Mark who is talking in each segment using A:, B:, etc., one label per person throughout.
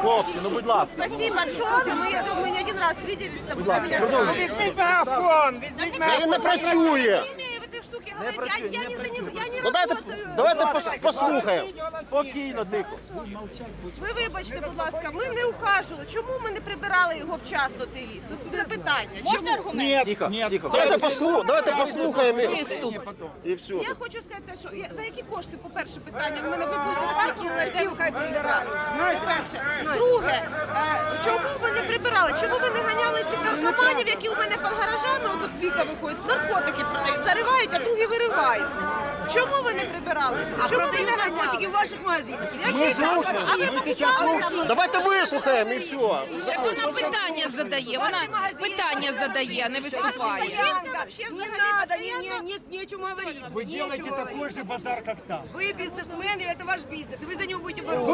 A: Хлопці, ну будь ласка.
B: Спасибо большое. Мы, я думаю, не один раз виделись с тобой. Меня
C: Візьміть мегафон, візьміть
D: Він
C: мегафон.
D: не працює.
B: Я, я не за ним, я не
D: Ну дайте,
B: работаю.
D: давайте пос- послухаємо.
A: Спокійно, тихо.
B: Ви вибачте, будь ласка, ми не ухажували. Чому ми не прибирали його вчасно той ліс? От буде питання. Чому?
C: Ні,
A: Тихо,
C: ні.
A: тихо.
D: Давайте послухаємо, давайте послухаємо. і-
B: Приступ.
D: І все.
B: Я хочу сказати, що я, за які кошти, по-перше, питання в мене ви будете парки ларків прибирали. Це перше. Друге, е, чому ви не прибирали? Чому ви не ганяли цих наркоманів, які у мене під гаражами, отут віка виходять, наркотики продають, заривають, а другі виривають. Чому ви не прибирали це?
E: А
B: Чому ви
E: продають
B: не
E: наркотики
B: ганяли?
E: в ваших магазинах.
B: Які там? А ви покупали там?
D: Давайте вислухаємо і все.
F: Так вона питання задає, вона питання задає, а не виступає.
E: Стоянка.
B: вообще
E: Не
B: взагалі
E: надо, не,
B: постоянно?
E: не, нет, не о чем говорить.
C: Ви
E: Не о
C: робите
E: чем
C: такой
E: говорить.
C: же базар, як там.
E: Вы бизнесмены, это ваш бизнес, и вы за него будете бороться.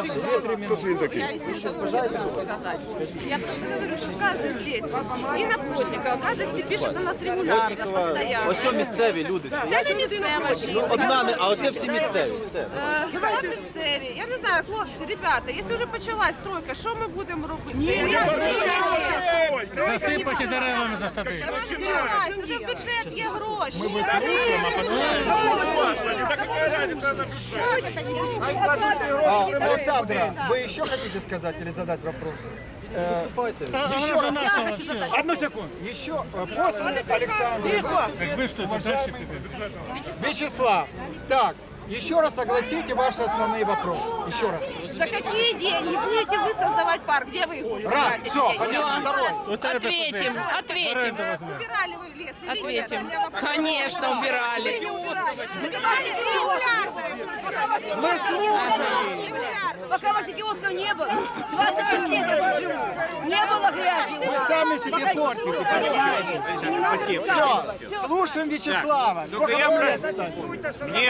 B: Я, если что, можно сказать. Я просто говорю, что каждый здесь, и на Плотникова, здесь пишет на нас регулярно, постоянно.
A: Ось місцеві люди.
B: Це не місцева жінка.
A: Одна не, а оце всі місцеві. Все.
B: Е, Хіба місцеві? Я не знаю, хлопці, ребята, якщо вже почалась стройка, що ми будемо робити? Ні, я
G: Засипати деревами засадити.
B: вже в бюджет є гроші. Ми
H: А, Александра, вы еще хотите сказать или задать вопрос? Э, еще раз,
C: Одну секунду.
H: еще э, после Александра.
G: Ж тут далі піти.
H: Вячеслав, так, еще раз огласите ваши основные вопросы. Еще раз.
B: За какие деньги будете вы создавать парк? Где вы их
H: Раз,
B: убираете?
H: все, понятно. Второй.
F: Ответим, ответим,
B: Убирали вы лес? или нет?
F: ответим. Конечно, убирали.
B: Убирали
E: ваших
B: Регулярно.
E: Пока ваших киосков не было, 26 лет я тут живу, не было грязи.
H: Вы сами себе портите, понимаете?
E: И не надо рассказывать.
H: Все, слушаем Вячеслава. Сколько вам лет, кстати?
C: Мне